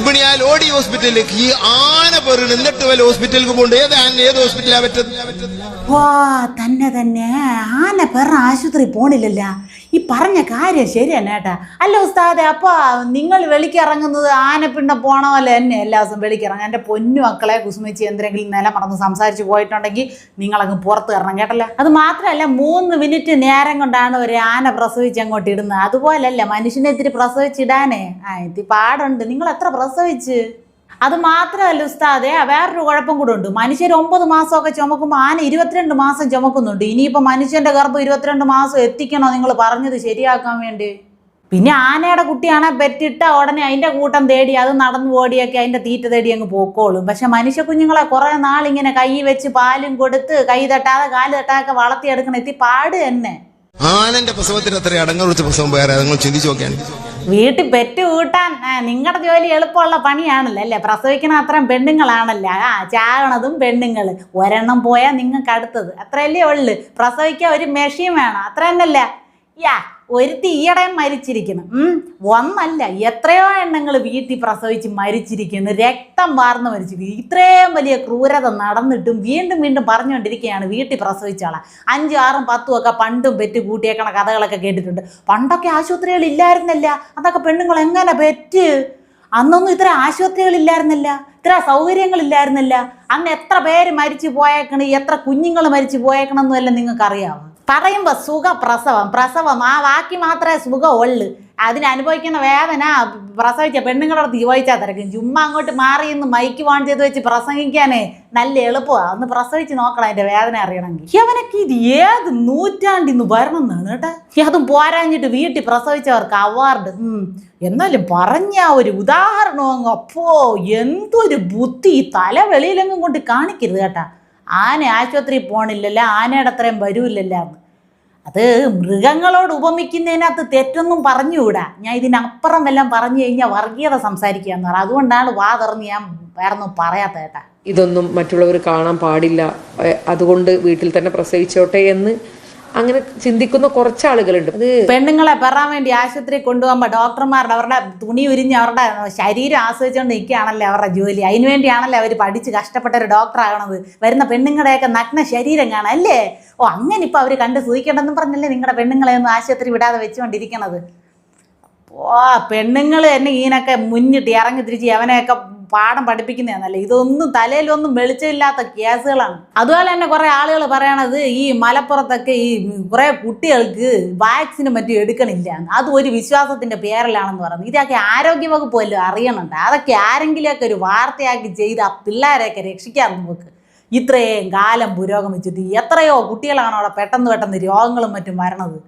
ഗർഭിണിയാൽ ഓടി ഹോസ്പിറ്റലിലേക്ക് ഈ ആന പേറിന് എന്നിട്ട് വല്ല ഹോസ്പിറ്റലിലേക്ക് പോകണ്ട? ഏത് ആന ഏത് ഹോസ്പിറ്റലാ പറ്റുന്നത് വാ തന്നെ തന്നെ. ആന പെറ ആശുപത്രി പോണില്ലല്ല. ഈ പറഞ്ഞ കാര്യം ശരിയാണ് ഏട്ടാ അല്ല ഉസ്താദെ അപ്പൊ നിങ്ങൾ വെളിക്കിറങ്ങുന്നത് ആനപ്പിണ്ട പോണ പോലെ തന്നെ എല്ലാ ദിവസവും വെളിക്കിറങ്ങും എന്റെ പൊന്നു മക്കളെ കുസുമിച്ച് എന്തെങ്കിലും നില മറന്ന് സംസാരിച്ച് പോയിട്ടുണ്ടെങ്കിൽ നിങ്ങളങ്ങ് പുറത്ത് കയറണം കേട്ടല്ല. അത് മാത്രമല്ല മൂന്ന് മിനിറ്റ് നേരം കൊണ്ടാണ് ഒരു ആന പ്രസവിച്ച് അങ്ങോട്ട് ഇടുന്നത്. അതുപോലല്ല മനുഷ്യനെ ഇത്തിരി പ്രസവിച്ചിടാനേ? ആ ഇത്തിരി പാടുണ്ട്. നിങ്ങൾ എത്ര പ്രസവിച്ച്. അത് മാത്രമല്ല ഉസ്താദെ വേറൊരു കുഴപ്പം കൂടെ ഉണ്ട്. മനുഷ്യർ ഒമ്പത് മാസമൊക്കെ ചുമക്കുമ്പോൾ ആന ഇരുപത്തിരണ്ട് മാസം ചുമക്കുന്നുണ്ട്. ഇനിയിപ്പോൾ മനുഷ്യന്റെ ഗർഭം ഇരുപത്തിരണ്ട് മാസം എത്തിക്കണോ നിങ്ങൾ പറഞ്ഞത് ശരിയാക്കാൻ വേണ്ടി? പിന്നെ ആനയുടെ കുട്ടിയാണെ പെറ്റിട്ട ഉടനെ അതിന്റെ കൂട്ടം തേടി അത് നടന്നു ഓടിയൊക്കെ അതിന്റെ തീറ്റ തേടി അങ്ങ് പോക്കോളും. പക്ഷെ മനുഷ്യ കുഞ്ഞുങ്ങളെ കുറെ നാളിങ്ങനെ കൈ വെച്ച് പാലും കൊടുത്ത് കൈ തട്ടാതെ കാൽ തട്ടാതെ വളർത്തിയെടുക്കണം എത്തി പാട് തന്നെ. ആനന്റെ പ്രസവത്തിന് അത്ര അടങ്ങുറച്ച പ്രസവം വേറെ ചിന്തിച്ചു നോക്കിയാണ് വീട്ടിൽ പെറ്റ് കൂട്ടാൻ നിങ്ങളുടെ ജോലി എളുപ്പമുള്ള പണിയാണല്ലോ അല്ലേ? പ്രസവിക്കണ അത്രയും പെണ്ണുങ്ങളാണല്ലോ? ആ ചാകണതും പെണ്ണുങ്ങൾ ഒരെണ്ണം പോയാൽ നിങ്ങൾക്ക് അടുത്തത്. അത്രയല്ലേ ഉള്ളു. പ്രസവിക്കാൻ ഒരു മെഷീൻ വേണം. അത്ര തന്നെയല്ല? യാ. ഒരുത്തി ഈയിടെ മരിച്ചിരിക്കുന്നു. ഒന്നല്ല എത്രയോ എണ്ണങ്ങൾ വീട്ടിൽ പ്രസവിച്ച് മരിച്ചിരിക്കുന്നു. രക്തം വാർന്ന് മരിച്ചിരിക്കുന്നു ഇത്രയും വലിയ ക്രൂരത നടന്നിട്ടും വീണ്ടും വീണ്ടും പറഞ്ഞുകൊണ്ടിരിക്കുകയാണ് വീട്ടിൽ പ്രസവിച്ചാളെ അഞ്ചും ആറും പത്തും ഒക്കെ പണ്ടും പെറ്റ് കൂട്ടിയേക്കണ കഥകളൊക്കെ കേട്ടിട്ടുണ്ട്. പണ്ടൊക്കെ ആശുപത്രികൾ ഇല്ലായിരുന്നല്ല. അതൊക്കെ പെണ്ണുങ്ങൾ എങ്ങനെ പെറ്റ്? അന്നൊന്നും ഇത്ര ആശുപത്രികളില്ലായിരുന്നില്ല ഇത്ര സൗകര്യങ്ങളില്ലായിരുന്നില്ല അന്ന് എത്ര പേര് മരിച്ചു പോയേക്കണ്? എത്ര കുഞ്ഞുങ്ങൾ മരിച്ചു പോയേക്കണമെന്നും എല്ലാം നിങ്ങൾക്ക് അറിയാമോ പറയുമ്പോൾ സുഖ പ്രസവം. പ്രസവം ആ വാക്കി മാത്രമേ സുഖം ഉള്ളു അതിന് അനുഭവിക്കുന്ന വേദന പ്രസവിച്ച പെണ്ണുങ്ങളോട് ചോദിച്ചാൽ തിരക്കും. ചുമ്മാ അങ്ങോട്ട് മാറി ഇന്ന് മൈക്ക് വാൺ ചെയ്ത് വെച്ച് പ്രസംഗിക്കാനേ നല്ല എളുപ്പമാണ് ഒന്ന് പ്രസവിച്ച് നോക്കണം അതിന്റെ വേദന അറിയണമെങ്കിൽ. അവനൊക്കെ ഇത് ഏത് നൂറ്റാണ്ടിന്ന് വരണം എന്നാണ് കേട്ടോ. അതും പോരാഞ്ഞിട്ട് വീട്ടിൽ പ്രസവിച്ചവർക്ക് അവാർഡ് എന്നാലും പറഞ്ഞ ഒരു ഉദാഹരണം അങ്ങ് അപ്പോ എന്തൊരു ബുദ്ധി തല വെളിയിലെങ്ങും കൊണ്ട് കാണിക്കരുത് കേട്ടാ. ആന ആശുപത്രിയിൽ പോകണില്ലല്ല ആനയുടെ അത്രയും വരൂല്ലല്ലോ എന്ന്. അത് മൃഗങ്ങളോട് ഉപമിക്കുന്നതിനകത്ത് തെറ്റൊന്നും പറഞ്ഞുകൂടാ. ഞാൻ ഇതിനപ്പുറം വല്ലതും പറഞ്ഞു കഴിഞ്ഞാൽ വർഗീയത സംസാരിക്കുക എന്ന് പറയും. അതുകൊണ്ടാണ് വാ തുറന്ന് ഞാൻ വേറൊന്നും പറയാത്ത കേട്ടാ. ഇതൊന്നും മറ്റുള്ളവർ കാണാൻ പാടില്ല. അതുകൊണ്ട് വീട്ടിൽ തന്നെ പ്രസവിച്ചോട്ടെ എന്ന് അങ്ങനെ ചിന്തിക്കുന്ന കുറച്ച് ആളുകളുണ്ട് പെണ്ണുങ്ങളെ പെറാൻ വേണ്ടി ആശുപത്രി കൊണ്ടുപോകുമ്പോൾ ഡോക്ടർമാരുടെ അവരുടെ തുണി ഉരിഞ്ഞ് അവരുടെ ശരീരം ആസ്വദിച്ചുകൊണ്ട് നിൽക്കുകയാണല്ലേ അവരുടെ ജോലി. അതിനു വേണ്ടിയാണല്ലേ അവർ പഠിച്ച് കഷ്ടപ്പെട്ട ഒരു ഡോക്ടർ ആകണത്. വരുന്ന പെണ്ണുങ്ങളുടെയൊക്കെ നഗ്ന ശരീരം കാണാം അല്ലേ? ഓ അങ്ങനെ ഇപ്പൊ അവർ കണ്ട് സൂഹിക്കണ്ടെന്നും പറഞ്ഞല്ലേ നിങ്ങളുടെ പെണ്ണുങ്ങളെ ഒന്നും ആശുപത്രി വിടാതെ വെച്ചുകൊണ്ടിരിക്കണത് ഓ പെണ്ണുങ്ങൾ എന്നെ ഈനൊക്കെ മുന്നിട്ട് ഇറങ്ങി തിരിച്ച് അവനെയൊക്കെ പാഠം പഠിപ്പിക്കുന്നതാണല്ലേ? ഇതൊന്നും തലയിലൊന്നും വെളിച്ചമില്ലാത്ത കേസുകളാണ്. അതുപോലെ തന്നെ കുറേ ആളുകൾ പറയണത് ഈ മലപ്പുറത്തൊക്കെ ഈ കുറേ കുട്ടികൾക്ക് വാക്സിനും മറ്റും എടുക്കണില്ല. അത് ഒരു വിശ്വാസത്തിന്റെ പേരിലാണെന്ന് പറയുന്നത് ഇതൊക്കെ ആരോഗ്യവകുപ്പ് വല്ലതും അറിയണുണ്ട്? അതൊക്കെ ആരെങ്കിലുമൊക്കെ ഒരു വാർത്തയാക്കി ചെയ്ത് ആ പിള്ളേരെയൊക്കെ രക്ഷിക്കാൻ നമുക്ക് ഇത്രയും കാലം പുരോഗമിച്ചിട്ട് എത്രയോ കുട്ടികളാണ് അവിടെ പെട്ടെന്ന് പെട്ടെന്ന് രോഗങ്ങളും മറ്റും വരണത്.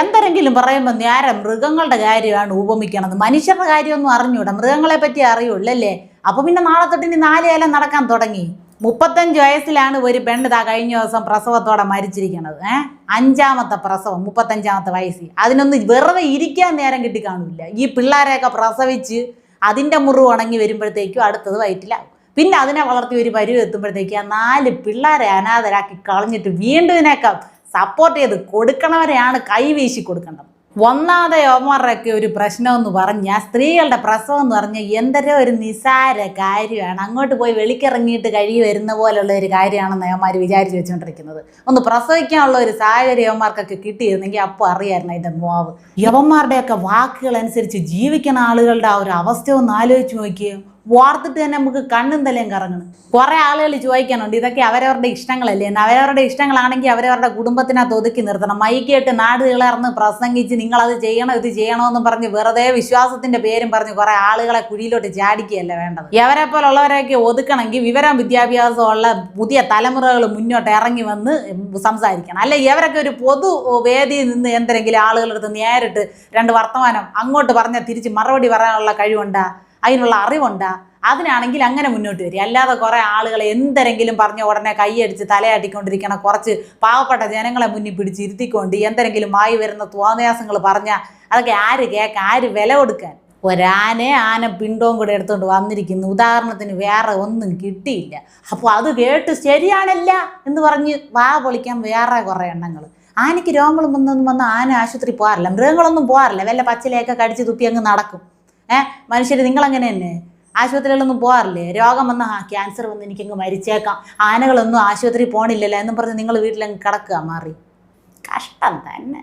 എന്തെങ്കിലും പറയുമ്പോൾ നേരെ മൃഗങ്ങളുടെ കാര്യമാണ് ഉപമിക്കണത്. മനുഷ്യരുടെ കാര്യമൊന്നും അറിഞ്ഞൂടാ. മൃഗങ്ങളെ പറ്റി അറിയുള്ളൂ അല്ലേ അപ്പൊ പിന്നെ നാളെ തൊട്ട് നാല് കാലം നടക്കാൻ തുടങ്ങി. മുപ്പത്തഞ്ച് വയസ്സിലാണ് ഒരു പെണ്ണ് ഇതാ കഴിഞ്ഞ ദിവസം പ്രസവത്തോടെ മരിച്ചിരിക്കണത്. ഏഹ് അഞ്ചാമത്തെ പ്രസവം മുപ്പത്തഞ്ചാമത്തെ വയസ്സിൽ അതിനൊന്ന് വെറുതെ ഇരിക്കാൻ നേരം കിട്ടി കാണില്ല. ഈ പിള്ളേരെയൊക്കെ പ്രസവിച്ച് അതിന്റെ മുറിവ് ഉണങ്ങി വരുമ്പോഴത്തേക്കും അടുത്തത് വയറ്റിലാവും. പിന്നെ അതിനെ വളർത്തി ഒരു പരുവ് എത്തുമ്പോഴത്തേക്ക് ആ നാല് പിള്ളേരെ അനാഥരാക്കി കളഞ്ഞിട്ട് വീണ്ടും ഇതിനൊക്കെ സപ്പോർട്ട് ചെയ്ത് കൊടുക്കണവരെയാണ് കൈവീശി കൊടുക്കേണ്ടത്. ഒന്നാമതെ യോമാരുടെയൊക്കെ ഒരു പ്രശ്നമെന്ന് പറഞ്ഞാൽ സ്ത്രീകളുടെ പ്രസവം എന്ന് പറഞ്ഞാൽ എന്തൊരു ഒരു നിസാര കാര്യമാണ്. അങ്ങോട്ട് പോയി വെളിക്കിറങ്ങിയിട്ട് കഴുകി വരുന്ന പോലുള്ള ഒരു കാര്യമാണെന്ന് ഏമാർ വിചാരിച്ച് വെച്ചുകൊണ്ടിരിക്കുന്നത് ഒന്ന് പ്രസവിക്കാനുള്ള ഒരു സാഹചര്യം യവന്മാർക്കൊക്കെ കിട്ടിയിരുന്നെങ്കിൽ അപ്പോൾ അറിയായിരുന്നു അതിന്റെ മോവ്. യവന്മാരുടെയൊക്കെ വാക്കുകൾ അനുസരിച്ച് ജീവിക്കുന്ന ആളുകളുടെ ആ ഒരു അവസ്ഥ ഒന്ന് ആലോചിച്ച് നോക്കിയേ. വാർത്തിട്ട് തന്നെ നമുക്ക് കണ്ണും തലയും കറങ്ങണം. കുറേ ആളുകൾ ചോദിക്കാനുണ്ട് ഇതൊക്കെ അവരവരുടെ ഇഷ്ടങ്ങളല്ലേ? എന്ന്. അവരവരുടെ ഇഷ്ടങ്ങളാണെങ്കിൽ അവരവരുടെ കുടുംബത്തിനകത്ത് ഒതുക്കി നിർത്തണം. മൈക്കേട്ട് നാട് കിളർന്ന് പ്രസംഗിച്ച് നിങ്ങളത് ചെയ്യണം ഇത് ചെയ്യണമെന്നും പറഞ്ഞ് വെറുതെ വിശ്വാസത്തിന്റെ പേരും പറഞ്ഞ് കുറേ ആളുകളെ കുഴിയിലോട്ട് ചാടിക്കുകയല്ല വേണ്ടത്? എവരെ പോലുള്ളവരെയൊക്കെ ഒതുക്കണമെങ്കിൽ വിവരം വിദ്യാഭ്യാസമുള്ള പുതിയ തലമുറകൾ മുന്നോട്ട് ഇറങ്ങി വന്ന് സംസാരിക്കണം. അല്ലെ ഇവരൊക്കെ ഒരു പൊതു വേദിയിൽ നിന്ന് എന്തെങ്കിലും ആളുകളുടെ അടുത്ത് നേരിട്ട് രണ്ട് വർത്തമാനം അങ്ങോട്ട് പറഞ്ഞാൽ തിരിച്ച് മറുപടി പറയാനുള്ള കഴിവുണ്ടാ? അതിനുള്ള അറിവുണ്ടാ? അതിനാണെങ്കിൽ അങ്ങനെ മുന്നോട്ട് വരിക. അല്ലാതെ കുറേ ആളുകളെ എന്തെങ്കിലും പറഞ്ഞ ഉടനെ കൈയടിച്ച് തലയാട്ടിക്കൊണ്ടിരിക്കണ കുറച്ച് പാവപ്പെട്ട ജനങ്ങളെ മുന്നിൽ പിടിച്ച് ഇരുത്തിക്കൊണ്ട് എന്തെങ്കിലും മായി വരുന്ന തോന്നയാസങ്ങൾ പറഞ്ഞാൽ അതൊക്കെ ആര് കേൾക്കാൻ ആര് വില കൊടുക്കാൻ? ഒരാനെ ആന പിണ്ടവും കൂടെ എടുത്തുകൊണ്ട് വന്നിരിക്കുന്നു. ഉദാഹരണത്തിന് വേറെ ഒന്നും കിട്ടിയില്ല. അപ്പോൾ അത് കേട്ട് ശരിയാണല്ല എന്ന് പറഞ്ഞ് വാ പൊളിക്കാൻ വേറെ കുറേ എണ്ണങ്ങൾ. ആനയ്ക്ക് രോഗങ്ങളും ഒന്നും വന്ന് ആന ആശുപത്രി പോകാറില്ല. മൃഗങ്ങളൊന്നും പോകാറില്ല. വല്ല പച്ചിലയൊക്കെ കടിച്ച് തുപ്പി അങ്ങ് നടക്കും. ഏഹ് മനുഷ്യർ നിങ്ങളങ്ങനെ തന്നെ ആശുപത്രികളിലൊന്നും പോകാറില്ലേ രോഗം വന്ന ക്യാൻസർ വന്ന് എനിക്കങ്ങ് മരിച്ചേക്കാം. ആനകളൊന്നും ആശുപത്രി പോണില്ലല്ലോ എന്നും പറഞ്ഞ് നിങ്ങൾ വീട്ടിലങ്ങ് കിടക്കുക മാറി. കഷ്ടം തന്നെ.